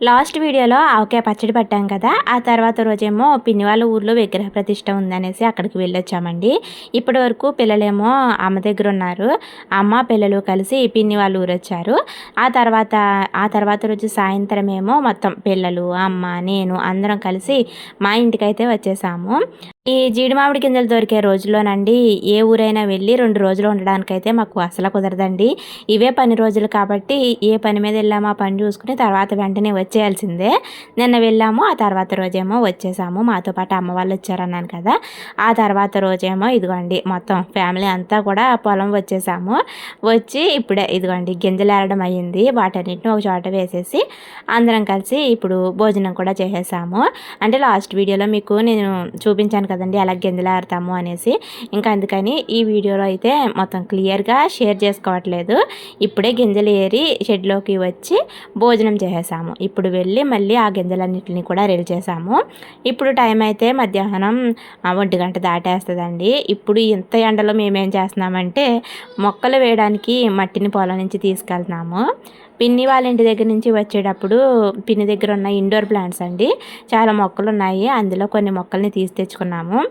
Last వీడియోలో ఆవకాయ పచ్చడి పట్టాం కదా ఆ తర్వాత రోజేమో పిన్ని వాళ్ళ ఊర్లో విగ్రహ ప్రతిష్ట ఉందనేసి అక్కడికి వెళ్ళొచ్చామండి. ఇప్పటి వరకు పిల్లలేమో అమ్మ దగ్గర ఉన్నారు. అమ్మ పిల్లలు కలిసి పిన్ని వాళ్ళు ఊరు వచ్చారు ఆ తర్వాత ఆ తర్వాత రోజు సాయంత్రం ఏమో మొత్తం పిల్లలు అమ్మ నేను అందరం కలిసి మా ఇంటికైతే వచ్చేసాము. ఈ జీడి మామిడి గింజలు దొరికే రోజుల్లోనండి ఏ ఊరైనా వెళ్ళి రెండు రోజులు ఉండడానికైతే మాకు అసలు కుదరదండి. ఇవే పని రోజులు కాబట్టి ఏ పని మీద వెళ్ళామో ఆ పని చూసుకుని తర్వాత వెంటనే వచ్చేయాల్సిందే. నిన్న వెళ్ళాము ఆ తర్వాత రోజేమో వచ్చేసాము. మాతో పాటు అమ్మ వాళ్ళు వచ్చారన్నాను కదా ఆ తర్వాత రోజేమో ఇదిగోండి మొత్తం ఫ్యామిలీ అంతా కూడా పొలం వచ్చేసాము. వచ్చి ఇప్పుడే ఇదిగోండి గింజలు ఏరడం అయ్యింది. వాటన్నిటిని ఒక చోట వేసేసి అందరం కలిసి ఇప్పుడు భోజనం కూడా చేసేసాము. అంటే లాస్ట్ వీడియోలో మీకు నేను చూపించాను కదా కదండి అలా గింజలు ఆడతాము అనేసి. ఇంకా అందుకని ఈ వీడియోలో అయితే మొత్తం క్లియర్గా షేర్ చేసుకోవట్లేదు. ఇప్పుడే గింజలు ఏరి షెడ్లోకి వచ్చి భోజనం చేసేసాము. ఇప్పుడు వెళ్ళి మళ్ళీ ఆ గింజలన్నింటిని కూడా రెడీ చేసాము. ఇప్పుడు టైం అయితే మధ్యాహ్నం ఒంటి గంట దాటేస్తుందండి. ఇప్పుడు ఇంత ఎండలో మేమేం చేస్తున్నామంటే మొక్కలు వేయడానికి మట్టిని పొలం నుంచి తీసుకెళ్తున్నాము. పిన్ని వాళ్ళ ఇంటి దగ్గర నుంచి వచ్చేటప్పుడు పిన్ని దగ్గర ఉన్న ఇండోర్ ప్లాంట్స్ అండి. చాలా మొక్కలు ఉన్నాయి. అందులో కొన్ని మొక్కల్ని తీసి తెచ్చుకున్నాము.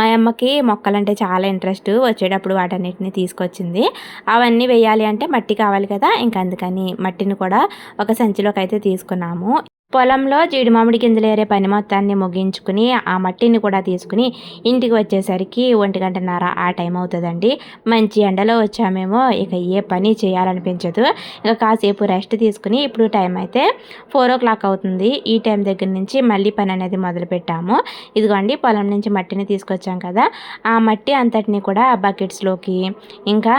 మా అమ్మకి మొక్కలంటే చాలా ఇంట్రెస్ట్. వచ్చేటప్పుడు వాటన్నిటిని తీసుకొచ్చింది. అవన్నీ వేయాలి అంటే మట్టి కావాలి కదా. ఇంకా అందుకని మట్టిని కూడా ఒక సంచిలోకి అయితే తీసుకున్నాము. పొలంలో జీడి మామిడి గింజలు ఏరే పని మొత్తాన్ని ముగించుకుని ఆ మట్టిని కూడా తీసుకుని ఇంటికి వచ్చేసరికి ఒంటి గంటన్నర ఆ టైం అవుతుందండి. మంచి ఎండలో వచ్చామేమో ఇక ఏ పని చేయాలనిపించదు. ఇక కాసేపు రెస్ట్ తీసుకుని ఇప్పుడు టైం అయితే ఫోర్ ఓ క్లాక్ అవుతుంది. ఈ టైం దగ్గర నుంచి మళ్ళీ పని అనేది మొదలుపెట్టాము. ఇదిగోండి పొలం నుంచి మట్టిని తీసుకొచ్చాం కదా. ఆ మట్టి అంతటిని కూడా బకెట్స్లోకి ఇంకా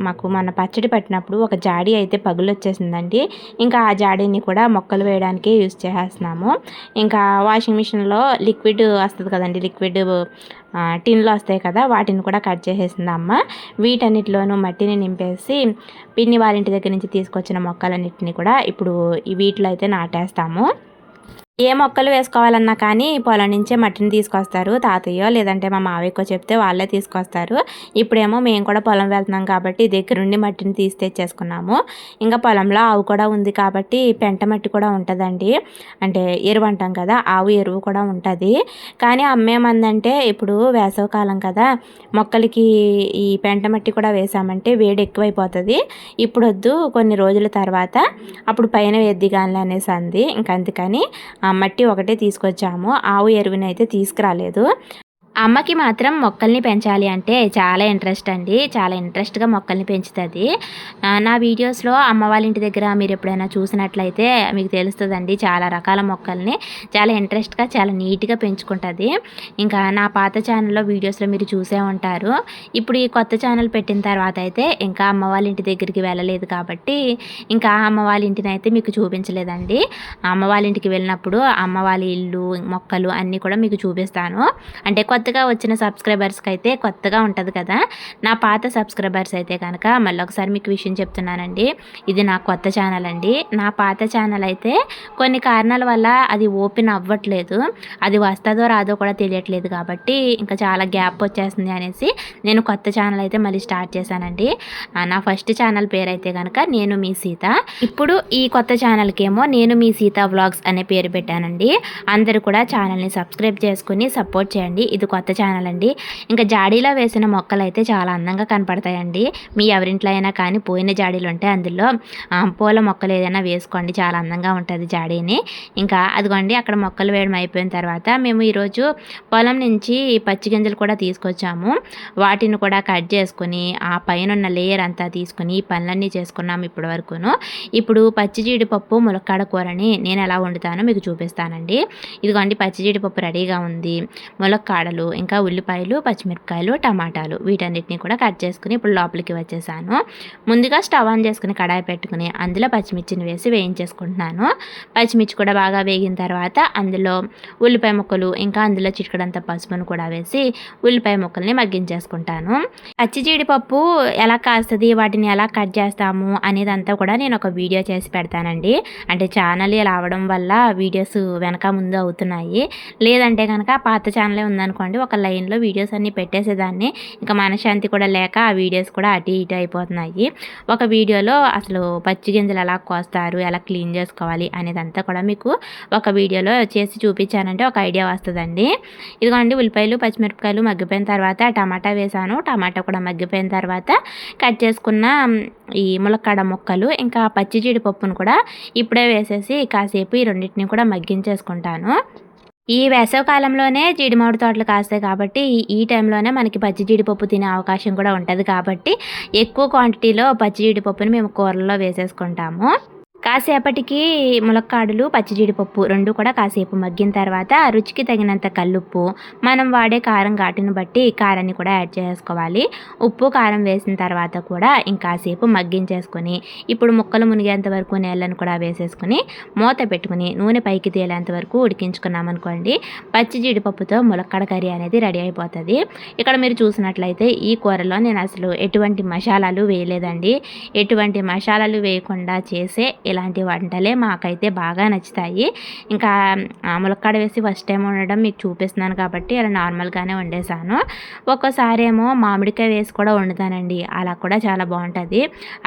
మాకు మన పచ్చడి పట్టినప్పుడు ఒక జాడీ అయితే పగులు వచ్చేసిందండి ఇంకా ఆ జాడీని కూడా మొక్కలు వేయడానికి యూస్ చేసేస్తున్నాము. ఇంకా వాషింగ్ మిషన్లో లిక్విడ్ వస్తుంది కదండి లిక్విడ్ టిన్లు వస్తాయి కదా వాటిని కూడా కట్ చేసేసింది అమ్మ వీటన్నిటిలోనూ మట్టిని నింపేసి పిన్ని వారింటి దగ్గర నుంచి తీసుకొచ్చిన మొక్కలన్నింటినీ కూడా ఇప్పుడు వీటిలో అయితే నాటేస్తాము. ఏ మొక్కలు వేసుకోవాలన్నా కానీ పొలం నుంచే మట్టిని తీసుకొస్తారు. తాతయ్య లేదంటే మా మావయ్యకో చెప్తే వాళ్ళే తీసుకొస్తారు. ఇప్పుడేమో మేము కూడా పొలం వెళ్తున్నాం కాబట్టి దగ్గరుండి మట్టిని తీసి తెచ్చేసుకున్నాము. ఇంకా పొలంలో ఆవు కూడా ఉంది కాబట్టి పెంట మట్టి కూడా ఉంటుందండి. అంటే ఎరువు అంటాం కదా ఆవు ఎరువు కూడా ఉంటుంది. కానీ అమ్మేమందంటే ఇప్పుడు వేసవకాలం కదా మొక్కలకి ఈ పెంట మట్టి కూడా వేసామంటే వేడి ఎక్కువైపోతుంది. ఇప్పుడు వద్దు కొన్ని రోజుల తర్వాత అప్పుడు పైన వేద్దిగాని అనేసి అంది ఇంకా అందుకని మట్టి ఒకటే తీసుకొచ్చాము. ఆవు ఎరువునైతే తీసుకురాలేదు. అమ్మకి మాత్రం మొక్కల్ని పెంచాలి అంటే చాలా ఇంట్రెస్ట్ అండి. చాలా ఇంట్రెస్ట్గా మొక్కల్ని పెంచుతుంది. నా వీడియోస్లో అమ్మ వాళ్ళ ఇంటి దగ్గర మీరు ఎప్పుడైనా చూసినట్లయితే మీకు తెలుస్తుందండి చాలా రకాల మొక్కల్ని. చాలా ఇంట్రెస్ట్గా చాలా నీట్గా పెంచుకుంటుంది. ఇంకా నా పాత ఛానల్లో వీడియోస్లో మీరు చూసే ఉంటారు. ఇప్పుడు ఈ కొత్త ఛానల్ పెట్టిన తర్వాత అయితే ఇంకా అమ్మ వాళ్ళ ఇంటి దగ్గరికి వెళ్ళలేదు కాబట్టి ఇంకా అమ్మ వాళ్ళ ఇంటిని అయితే మీకు చూపించలేదండి. అమ్మ వాళ్ళ ఇంటికి వెళ్ళినప్పుడు అమ్మ వాళ్ళ ఇల్లు మొక్కలు అన్నీ కూడా మీకు చూపిస్తాను. అంటే కొత్త కొత్తగా వచ్చిన సబ్స్క్రైబర్స్కి అయితే కొత్తగా ఉంటుంది కదా. నా పాత సబ్స్క్రైబర్స్ అయితే కనుక మళ్ళీ ఒకసారి మీకు విషయం చెప్తున్నానండి. ఇది నా కొత్త ఛానల్ అండి. నా పాత ఛానల్ అయితే కొన్ని కారణాల వల్ల అది ఓపెన్ అవ్వట్లేదు. అది వస్తుందో రాదో కూడా తెలియట్లేదు కాబట్టి ఇంకా చాలా గ్యాప్ వచ్చేస్తుంది అనేసి నేను కొత్త ఛానల్ అయితే మళ్ళీ స్టార్ట్ చేశానండి. నా ఫస్ట్ ఛానల్ పేరు అయితే కనుక నేను మీ సీత. ఇప్పుడు ఈ కొత్త ఛానల్కి ఏమో నేను మీ సీత వ్లాగ్స్ అనే పేరు పెట్టానండి. అందరూ కూడా ఛానల్ని సబ్స్క్రైబ్ చేసుకుని సపోర్ట్ చేయండి. ఇది కొత్త ఛానల్ అండి. ఇంకా జాడీలో వేసిన మొక్కలు అయితే చాలా అందంగా కనపడతాయండి. మీ ఎవరింట్లో అయినా కానీ పోయిన జాడీలు ఉంటే అందులో పూల మొక్కలు ఏదైనా వేసుకోండి. చాలా అందంగా ఉంటుంది జాడీని. ఇంకా అదిగోండి అక్కడ మొక్కలు వేయడం అయిపోయిన తర్వాత మేము ఈరోజు పొలం నుంచి పచ్చి గింజలు కూడా తీసుకొచ్చాము. వాటిని కూడా కట్ చేసుకుని ఆ పైన ఉన్న లేయర్ అంతా తీసుకుని ఈ పనులన్నీ చేసుకున్నాము ఇప్పటి వరకును ఇప్పుడు పచ్చి జీడిపప్పు ములక్కాడ కూరని నేను ఎలా వండుతానో మీకు చూపిస్తానండి. ఇదిగోండి పచ్చి జీడిపప్పు రెడీగా ఉంది. ములక్కాడలు ఉల్లిగడ్డలు ఇంకా ఉల్లిపాయలు పచ్చిమిరపకాయలు టమాటాలు వీటన్నిటిని కూడా కట్ చేసుకుని ఇప్పుడు లోపలికి వచ్చేసాను. ముందుగా స్టవ్ ఆన్ చేసుకుని కడాయి పెట్టుకుని అందులో పచ్చిమిర్చిని వేసి వేయించేసుకుంటున్నాను. పచ్చిమిర్చి కూడా బాగా వేగిన తర్వాత అందులో ఉల్లిపాయ ముక్కలు ఇంకా అందులో చిటికడంత పసుపును కూడా వేసి ఉల్లిపాయ ముక్కల్ని మగ్గించేసుకుంటాను. పచ్చి జీడిపప్పు ఎలా కాస్తుంది వాటిని ఎలా కట్ చేస్తాము అనేదంతా కూడా నేను ఒక వీడియో చేసి పెడతానండి. అంటే ఛానల్ ఇలా అవడం వల్ల వీడియోస్ వెనక ముందు అవుతున్నాయి. లేదంటే కనుక పాత ఛానలే ఉందనుకోండి ఒక లైన్లో వీడియోస్ అన్నీ పెట్టేసేదాన్ని. ఇంకా మనశ్శాంతి కూడా లేక ఆ వీడియోస్ కూడా అటు ఇటు అయిపోతున్నాయి. ఒక వీడియోలో అసలు పచ్చి గింజలు ఎలా కోస్తారు ఎలా క్లీన్ చేసుకోవాలి అనేదంతా కూడా మీకు ఒక వీడియోలో చేసి చూపించానంటే ఒక ఐడియా వస్తుందండి. ఇదిగోండి ఉల్లిపాయలు పచ్చిమిరపకాయలు మగ్గిపోయిన తర్వాత టమాటా వేసాను. టమాటా కూడా మగ్గిపోయిన తర్వాత కట్ చేసుకున్న ఈ ములక్కాడ ముక్కలు ఇంకా పచ్చి జీడిపప్పును కూడా ఇప్పుడే వేసేసి కాసేపు ఈ రెండింటిని కూడా మగ్గించేసుకుంటాను. ఈ వేసవకాలంలోనే జీడిమామిడి తోటలు కాస్తాయి కాబట్టి ఈ టైంలోనే మనకి పచ్చి జీడిపప్పు తినే అవకాశం కూడా ఉంటుంది కాబట్టి ఎక్కువ క్వాంటిటీలో పచ్చి జీడిపప్పుని మేము కూరల్లో వేసేసుకుంటాము. కాసేపటికి ములక్కాడలు పచ్చి జీడిపప్పు రెండు కూడా కాసేపు మగ్గిన తర్వాత రుచికి తగినంత కల్లుప్పు మనం వాడే కారం ఘాటును బట్టి కారాన్ని కూడా యాడ్ చేసుకోవాలి. ఉప్పు కారం వేసిన తర్వాత కూడా ఇంకాసేపు మగ్గించేసుకొని ఇప్పుడు ముక్కలు మునిగేంత వరకు నీళ్ళను కూడా వేసేసుకొని మూత పెట్టుకుని నూనె పైకి తేలేంత వరకు ఉడికించుకున్నామనుకోండి పచ్చి జీడిపప్పుతో ములక్కాడ కర్రీ అనేది రెడీ అయిపోతుంది. ఇక్కడ మీరు చూసినట్లయితే ఈ కూరలో నేను అసలు ఎటువంటి మసాలాలు వేయలేదండి. ఎటువంటి మసాలాలు వేయకుండా చేసే ఇలాంటి వంటలే మాకైతే బాగా నచ్చుతాయి. ఇంకా ములక్కాడ వేసి ఫస్ట్ టైం వండడం మీకు చూపిస్తున్నాను కాబట్టి అలా నార్మల్గానే వండేసాను. ఒక్కోసారి ఏమో మామిడికాయ వేసి కూడా వండుతానండి. అలా కూడా చాలా బాగుంటుంది.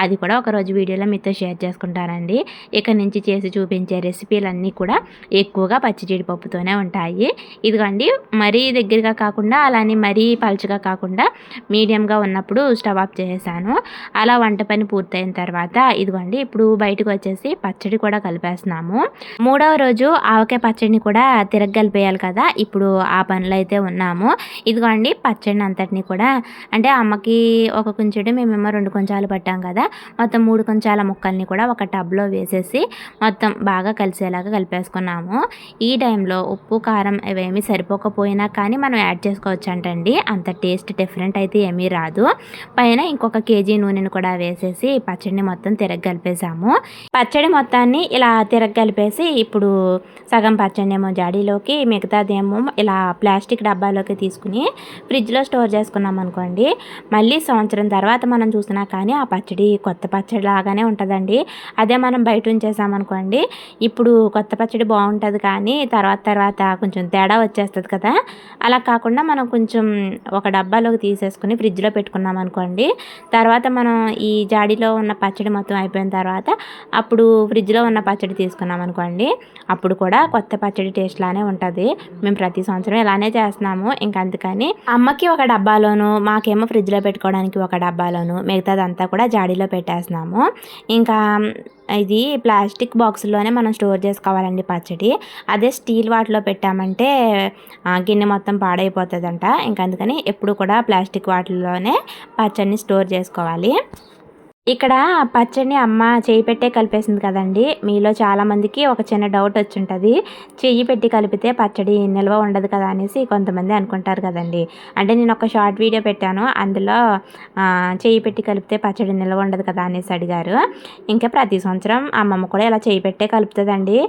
అది కూడా ఒకరోజు వీడియోలో మీతో షేర్ చేసుకుంటానండి. ఇక నుంచి చేసి చూపించే రెసిపీలన్నీ కూడా ఎక్కువగా పచ్చి జీడిపప్పుతోనే ఉంటాయి. ఇదిగోండి మరీ దగ్గరగా కాకుండా అలానే మరీ పలుచగా కాకుండా మీడియంగా ఉన్నప్పుడు స్టవ్ ఆఫ్ చేసేసాను. అలా వంట పని పూర్తయిన తర్వాత ఇదిగోండి ఇప్పుడు బయటకు వచ్చేసి పచ్చడి కూడా కలిపేస్తున్నాము. మూడవ రోజు ఆవకాయ పచ్చడిని కూడా తిరగలిపేయాలి కదా. ఇప్పుడు ఆ పనులు అయితే ఉన్నాము. ఇదిగోండి పచ్చడిని అంతటిని కూడా అంటే అమ్మకి ఒక కొంచెడు మేమేమో రెండు కొంచాలు పట్టాం కదా. మొత్తం మూడు కొంచాల ముక్కల్ని కూడా ఒక టబ్లో వేసేసి మొత్తం బాగా కలిసేలాగా కలిపేసుకున్నాము. ఈ టైంలో ఉప్పు కారం ఇవేమీ సరిపోకపోయినా కానీ మనం యాడ్ చేసుకోవచ్చు అంటండి. అంత టేస్ట్ డిఫరెంట్ అయితే ఏమీ రాదు. పైన ఇంకొక కేజీ నూనెను కూడా వేసేసి పచ్చడిని మొత్తం తిరగలిపేసాము పచ్చడి మొత్తాన్ని ఇలా తిరగలిపేసి ఇప్పుడు సగం పచ్చడి ఏమో జాడీలోకి మిగతాదేమో ఇలా ప్లాస్టిక్ డబ్బాలోకి తీసుకుని ఫ్రిడ్జ్లో స్టోర్ చేసుకున్నాం అనుకోండి. మళ్ళీ సంవత్సరం తర్వాత మనం చూసినా కానీ ఆ పచ్చడి కొత్త పచ్చడి లాగానే ఉంటుందండి. అదే మనం బయట ఉంచేసామనుకోండి ఇప్పుడు కొత్త పచ్చడి బాగుంటుంది కానీ తర్వాత తర్వాత కొంచెం తేడా వచ్చేస్తుంది కదా. అలా కాకుండా మనం కొంచెం ఒక డబ్బాలోకి తీసేసుకుని ఫ్రిడ్జ్లో పెట్టుకున్నాం అనుకోండి. తర్వాత మనం ఈ జాడీలో ఉన్న పచ్చడి మొత్తం అయిపోయిన తర్వాత అప్పుడు ఫ్రిడ్జ్లో ఉన్న పచ్చడి తీసుకున్నాం అనుకోండి అప్పుడు కూడా కొత్త పచ్చడి టేస్ట్లానే ఉంటుంది. మేము ప్రతి సంవత్సరం ఇలానే చేస్తున్నాము. ఇంకా అందుకని అమ్మకి ఒక డబ్బాలోను మాకేమో ఫ్రిడ్జ్లో పెట్టుకోవడానికి ఒక డబ్బాలోను మిగతాదంతా కూడా జాడీలో పెట్టేస్తున్నాము. ఇంకా ఇది ప్లాస్టిక్ బాక్స్లోనే మనం స్టోర్ చేసుకోవాలండి పచ్చడి. అదే స్టీల్ వాటిలో పెట్టామంటే గిన్నె మొత్తం పాడైపోతుందంట. ఇంకా అందుకని ఎప్పుడు కూడా ప్లాస్టిక్ వాటిల్లోనే పచ్చడిని స్టోర్ చేసుకోవాలి. ఇక్కడ పచ్చడిని అమ్మ చేయి పెట్టే కలిపేసింది కదండి. మీలో చాలామందికి ఒక చిన్న డౌట్ వచ్చి ఉంటుంది చెయ్యి పెట్టి కలిపితే పచ్చడి నిల్వ ఉండదు కదా అనేసి కొంతమంది అనుకుంటారు కదండి. అంటే నేను ఒక షార్ట్ వీడియో పెట్టాను. అందులో చెయ్యి పెట్టి కలిపితే పచ్చడి నిల్వ ఉండదు కదా అనేసి అడిగారు. ఇంకా ప్రతి సంవత్సరం అమ్మమ్మ కూడా ఇలా చేయి పెట్టే కలుపుతుందండి.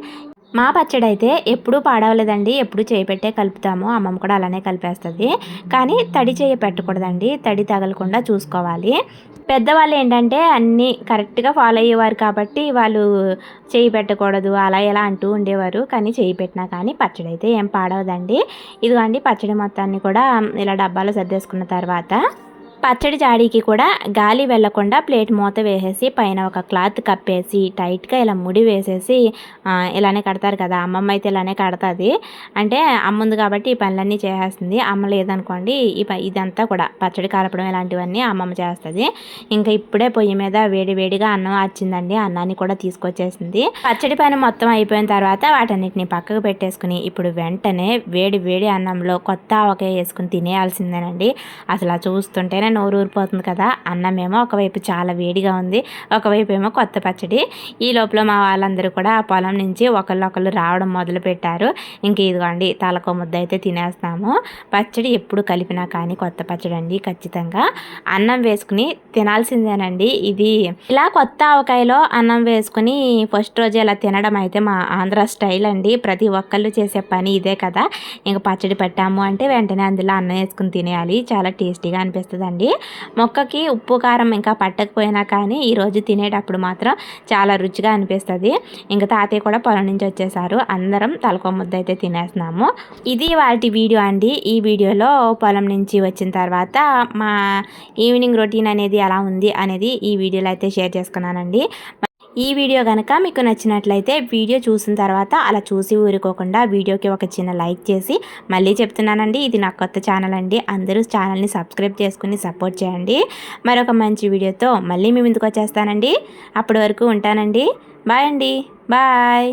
మా పచ్చడి అయితే ఎప్పుడూ పాడవలేదండి. ఎప్పుడు చేయి పెట్టే కలుపుతాము. అమ్మమ్మ కూడా అలానే కలిపేస్తుంది. కానీ తడి చేయి పెట్టకూడదండి. తడి తగలకుండా చూసుకోవాలి. పెద్దవాళ్ళు ఏంటంటే అన్నీ కరెక్ట్గా ఫాలో అయ్యేవారు కాబట్టి వాళ్ళు చేయి పెట్టకూడదు అలా ఎలా అంటూ ఉండేవారు. కానీ చేయి పెట్టినా కానీ పచ్చడి అయితే ఏం పాడవదండి. ఇదిగోండి పచ్చడి మొత్తాన్ని కూడా ఇలా డబ్బాలో సర్దేసుకున్న తర్వాత పచ్చడి జాడీకి కూడా గాలి వెళ్ళకుండా ప్లేట్ మూత వేసేసి పైన ఒక క్లాత్ కప్పేసి టైట్గా ఇలా ముడి వేసేసి ఇలానే కడతారు కదా అమ్మమ్మ అయితే ఇలానే కడతాది. అంటే అమ్మ ఉంది కాబట్టి ఈ పనులన్నీ చేసేస్తుంది. అమ్మ లేదనుకోండి ఈ ఇదంతా కూడా పచ్చడి కలపడం ఇలాంటివన్నీ అమ్మమ్మ చేస్తుంది. ఇంకా ఇప్పుడే పొయ్యి మీద వేడి వేడిగా అన్నం వచ్చిందండి అన్నాన్ని కూడా తీసుకొచ్చేసింది. పచ్చడి పని మొత్తం అయిపోయిన తర్వాత వాటన్నిటిని పక్కకు పెట్టేసుకుని ఇప్పుడు వెంటనే వేడి వేడి అన్నంలో కొత్త ఆవకాయ వేసుకుని తినేయాల్సిందేనండి. అసలు చూస్తుంటేనే నోరు ఊరిపోతుంది కదా అన్నమేమో ఒకవైపు చాలా వేడిగా ఉంది ఒకవైపు ఏమో కొత్త పచ్చడి. ఈ లోపల మా వాళ్ళందరూ కూడా ఆ పొలం నుంచి ఒకళ్ళొకళ్ళు రావడం మొదలు పెట్టారు. ఇంక ఇదిగోండి తలకో ముద్ద అయితే తినేస్తాము పచ్చడి ఎప్పుడు కలిపినా కానీ కొత్త పచ్చడి అండి ఖచ్చితంగా. అన్నం వేసుకుని తినాల్సిందేనండి. ఇది ఇలా కొత్త ఆవకాయలో అన్నం వేసుకుని ఫస్ట్ రోజు ఇలా తినడం అయితే మా ఆంధ్ర స్టైల్ అండి. ప్రతి ఒక్కళ్ళు చేసే పని ఇదే కదా. ఇంక పచ్చడి పెట్టాము అంటే వెంటనే అందులో అన్నం వేసుకుని తినేయాలి. చాలా టేస్టీగా అనిపిస్తుంది అండి అండి మొక్కకి ఉప్పు కారం ఇంకా పట్టకపోయినా కానీ ఈరోజు తినేటప్పుడు మాత్రం చాలా రుచిగా అనిపిస్తుంది. ఇంకా తాతయ్య కూడా పొలం నుంచి వచ్చేసారు. అందరం తలకో ముద్ద అయితే తినేస్తున్నాము. ఇది వాటి వీడియో అండి. ఈ వీడియోలో పొలం నుంచి వచ్చిన తర్వాత మా ఈవినింగ్ రొటీన్ అనేది ఎలా ఉంది అనేది ఈ వీడియోలో అయితే షేర్ చేసుకున్నానండి. ఈ వీడియో కనుక మీకు నచ్చినట్లయితే వీడియో చూసిన తర్వాత అలా చూసి ఊరుకోకుండా వీడియోకి ఒక చిన్న లైక్ చేసి మళ్ళీ చెప్తున్నానండి. ఇది నా కొత్త ఛానల్ అండి. అందరూ ఛానల్ని సబ్స్క్రైబ్ చేసుకుని సపోర్ట్ చేయండి. మరొక మంచి వీడియోతో మళ్ళీ మీ ముందుకు వచ్చేస్తానండి. అప్పటి వరకు ఉంటానండి. బాయ్ అండి. బాయ్.